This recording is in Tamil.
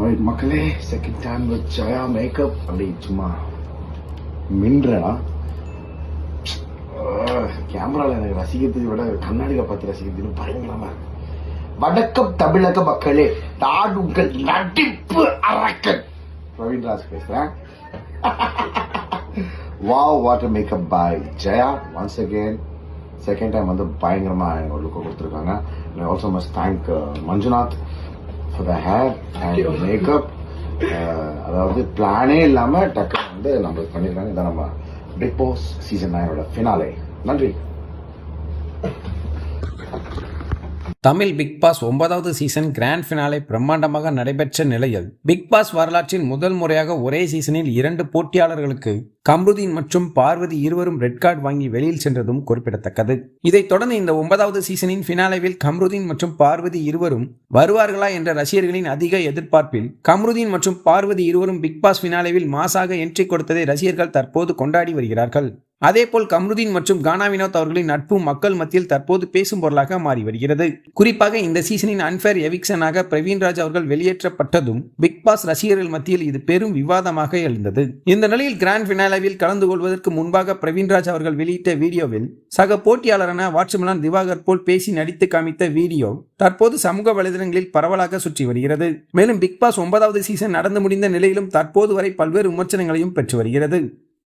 Alright, மக்களே செகண்ட் டைம் ஜயா மேக்கப் அப்படி சும்மா. மின்றா கேமரால எனக்கு ரசிக்கிறதை விட கண்ணாடியில பார்த்து ரசிக்கிறது பயங்கரமா இருக்கு. வடக்கம் தமிழக மக்களே நான் உங்கள் நடிப்பு அரக்கன். ரவீந்திராஜ் பேசுறேன். Wow what a makeup by Jaya once again second time வந்து பயங்கரமா எனக்கு லுக்கை கொடுத்துருக்காங்க. Also must thank Manjunath for the hair and makeup அதாவது பிளானே இல்லாமல் டக்கு வந்து நம்ம பண்ணிருக்காங்க இதை நம்ம பிக் பாஸ் சீசன் நைனோட ஃபினாலே நன்றி. தமிழ் பிக் பாஸ் ஒன்பதாவது சீசன் கிராண்ட் ஃபினாலே பிரம்மாண்டமாக நடைபெற்ற நிலையில் பிக் பாஸ் வரலாற்றில் முதல் முறையாக ஒரே சீசனில் இரண்டு போட்டியாளர்களுக்கு கம்ருதீன் மற்றும் பார்வதி இருவரும் ரெட் கார்டு வாங்கி வெளியில் சென்றதும் குறிப்பிடத்தக்கது. இதைத் தொடர்ந்து இந்த ஒன்பதாவது சீசனின் ஃபினாலேவில் கம்ருதீன் மற்றும் பார்வதி இருவரும் வருவார்களா என்ற ரசிகர்களின் அதிக எதிர்பார்ப்பில் கம்ருதீன் மற்றும் பார்வதி இருவரும் பிக் பாஸ் ஃபினாலேவில் மாசாக என்ட்ரி கொடுத்ததை ரசிகர்கள் தற்போது கொண்டாடி வருகிறார்கள். அதேபோல் கம்ருதீன் மற்றும் கானா வினோத் அவர்களின் நட்பு மக்கள் மத்தியில் தற்போது பேசும் பொருளாக மாறி வருகிறது. குறிப்பாக இந்த சீசனின் அன்பேர் எவிக்சனாக பிரவீன்ராஜ் அவர்கள் வெளியேற்றப்பட்டதும் பிக் பாஸ் ரசிகர்கள் மத்தியில் இது பெரும் விவாதமாக எழுந்தது. இந்த நிலையில் கிராண்ட் ஃபினாலேவில் கலந்து கொள்வதற்கு முன்பாக பிரவீன்ராஜ் அவர்கள் வெளியிட்ட வீடியோவில் சக போட்டியாளரான வாட்ச்மலான் திவாகர் போல் பேசி நடித்து காமித்த வீடியோ தற்போது சமூக வலைதளங்களில் பரவலாக சுற்றி வருகிறது. மேலும் பிக் பாஸ் ஒன்பதாவது சீசன் நடந்து முடிந்த நிலையிலும் தற்போது வரை பல்வேறு விமர்சனங்களையும் பெற்று வருகிறது.